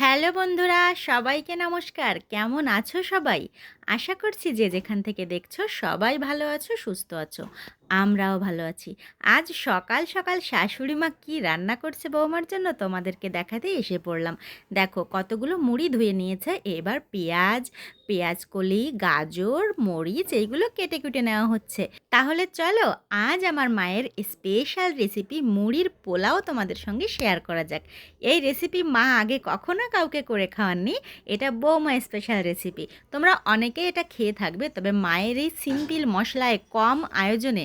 Hello বন্ধুরা, সবাইকে নমস্কার। কেমন আছো সবাই? আশা করছি যে যেখান থেকে দেখছ সবাই ভালো আছো, সুস্থ আছো। আমরাও ভালো আছি। আজ সকাল সকাল শাশুড়ি মা কী রান্না করছে বৌমার জন্য তোমাদেরকে দেখাতে এসে পড়লাম। দেখো কতগুলো মুড়ি ধুয়ে নিয়েছে। এবার পেঁয়াজ পেঁয়াজ কলি, গাজর, মরিচ এইগুলো কেটে কুটে নেওয়া হচ্ছে। তাহলে চলো আজ আমার মায়ের স্পেশাল রেসিপি মুড়ির পোলাও তোমাদের সঙ্গে শেয়ার করা যাক। এই রেসিপি মা আগে কখনো কাউকে করে খাওয়াননি। এটা বৌমা স্পেশাল রেসিপি তোমরা অনেকেই এটা খেয়ে থাকবে, তবে মায়ের এই সিম্পল মশলায় কম আয়োজনে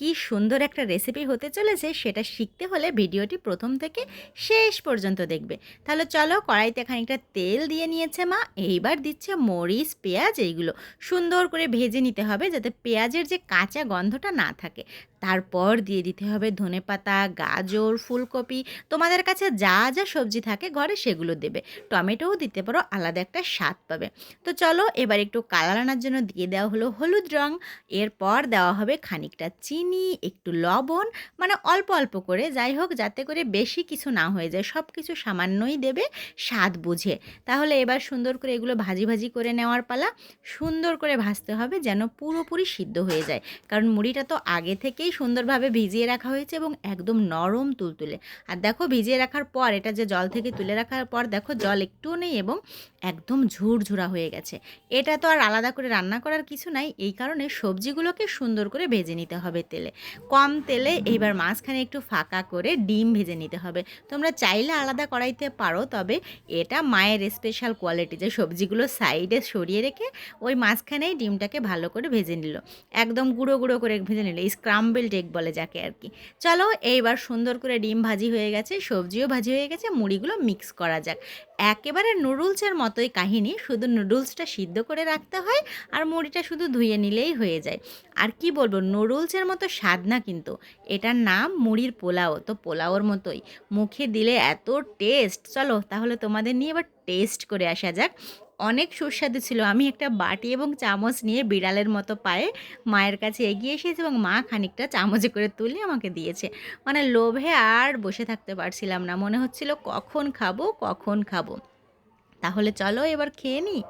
কি সুন্দর একটা রেসিপি হতে চলেছে সেটা শিখতে হলে ভিডিওটি প্রথম থেকে শেষ পর্যন্ত দেখবে। তাহলে চলো কড়াইতে খানিকটা তেল দিয়ে নিয়েছে মা, এইবার দিচ্ছে মরিচ, পেঁয়াজ এইগুলো। সুন্দর করে ভেজে নিতে হবে যাতে পেঁয়াজের যে কাঁচা গন্ধটা না থাকে। তারপর দিয়ে দিতে হবে ধনেপাতা গাজর, ফুলকপি। তোমাদের কাছে যা যা সবজি থাকে ঘরে সেগুলো দেবে। টমেটোও দিতে পারো, আলাদা একটা স্বাদ পাবে। তো চলো এবার একটু কালার আনার জন্য দিয়ে দেওয়া হলো হলুদ রং। এরপর দেওয়া হবে খানিকটা চিনি। একটু লবণ মানে অল্প অল্প করে, যাই হোক, যাতে করে বেশি কিছু না হয়ে যায়। সব কিছু সামান্যই দেবে, স্বাদ বুঝে। তাহলে এবার সুন্দর করে এগুলো ভাজি ভাজি করে নেওয়ার পালা। সুন্দর করে ভাজতে হবে যেন পুরোপুরি সিদ্ধ হয়ে যায়। কারণ মুড়িটা তো আগে থেকেই সুন্দরভাবে ভিজিয়ে রাখা হয়েছে এবং একদম নরম তুলতুলে। আর দেখো, ভিজিয়ে রাখার পর, এটা যে জল থেকে তুলে রাখার পর, দেখো, জল একটুও নেই এবং একদম ঝুরঝুরা হয়ে গেছে। এটা তো আর আলাদা করে রান্না করার কিছু নাই। এই কারণে সবজিগুলোকে সুন্দর করে ভেজে নিতে হবে তেলে। কম তেলে এইবার মাঝখানে একটু ফাঁকা করে ডিম ভেজে নিতে হবে। তোমরা চাইলে আলাদা করাইতে পারো, তবে এটা মায়ের স্পেশাল কোয়ালিটি যে সবজিগুলো সাইডে সরিয়ে রেখে ওই মাঝখানেই ডিমটাকে ভালো করে ভেজে নিল। একদম গুঁড়ো গুঁড়ো করে ভেজে নিল স্ক্রাম্বেল টেক বলে যাকে আর কি। চলো এইবার সুন্দর করে ডিম ভাজি হয়ে গেছে, সবজিও ভাজি হয়ে গেছে, মুড়িগুলো মিক্স করা যাক। একেবারে নুডলসের মতোই কাহিনী। শুধু নুডলসটা সিদ্ধ করে রাখতে হয় আর মুড়িটা শুধু ধুয়ে নিলেই হয়ে যায়। আর কি বলব, নুডলসের মতো স্বাদ না কিন্তু। এটার নাম মুড়ির পোলাও। তো পোলাওর মতোই। মুখে দিলে এত টেস্ট চলো তাহলে তোমাদের নিয়ে এবার টেস্ট করে আসা যাক। অনেক সুস্বাদু ছিল। আমি একটা বাটি এবং চামচ নিয়ে বিড়ালের মতো পায়ে মায়ের কাছে এগিয়ে এসেছি এবং মা খানিকটা চামচে করে তুলে আমাকে দিয়েছে। মানে লোভে আর বসে থাকতে পারছিলাম না। মনে হচ্ছিল, কখন খাব কখন খাব? তাহলে চলো এবার খেয়ে নিই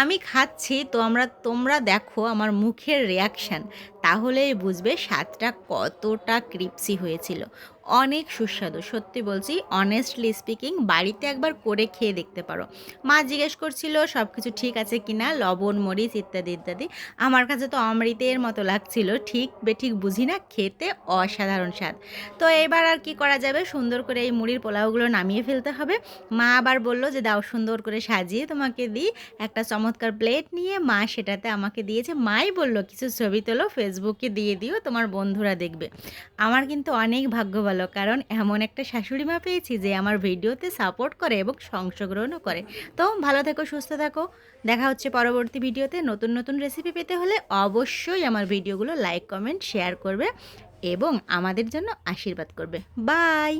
আমি খাচ্ছি তো আমরা তোমরা দেখো আমার মুখের রিয়াকশান তাহলেই বুঝবে, স্বাদটা কতটা ক্রিপসি হয়েছিল। অনেক সুস্বাদু। সত্যি বলছি অনেস্টলি স্পিকিং বাড়িতে একবার করে খেয়ে দেখতে পারো। মা জিজ্ঞেস করছিল সব কিছু ঠিক আছে কি না লবণ, মরিচ ইত্যাদি ইত্যাদি। আমার কাছে তো অমৃতের মতো লাগছিল। ঠিক বেঠিক বুঝি না, খেতে অসাধারণ স্বাদ। তো এবার আর কি করা যাবে? সুন্দর করে এই মুড়ির পোলাওগুলো নামিয়ে ফেলতে হবে। মা আবার বলল যে, দাও, সুন্দর করে সাজিয়ে তোমাকে দিই। একটা চমৎকার প্লেট নিয়ে মা সেটাতে আমাকে দিয়েছে। মাই বলল, কিছু ছবি তোলো ফেসবুকে দিয়ে দিও, তোমার বন্ধুরা দেখবে। আমার কিন্তু অনেক ভাগ্য ভালো, কারণ এমন একটা শাশুড়ি মা পেয়েছি যে আমার ভিডিওতে সাপোর্ট করে এবং অংশগ্রহণও করে। তো ভালো থেকো, সুস্থ থাকো। দেখা হচ্ছে পরবর্তী ভিডিওতে। নতুন নতুন রেসিপি পেতে হলে অবশ্যই আমার ভিডিওগুলো লাইক কমেন্ট শেয়ার করবে এবং আমাদের জন্য আশীর্বাদ করবে। বাই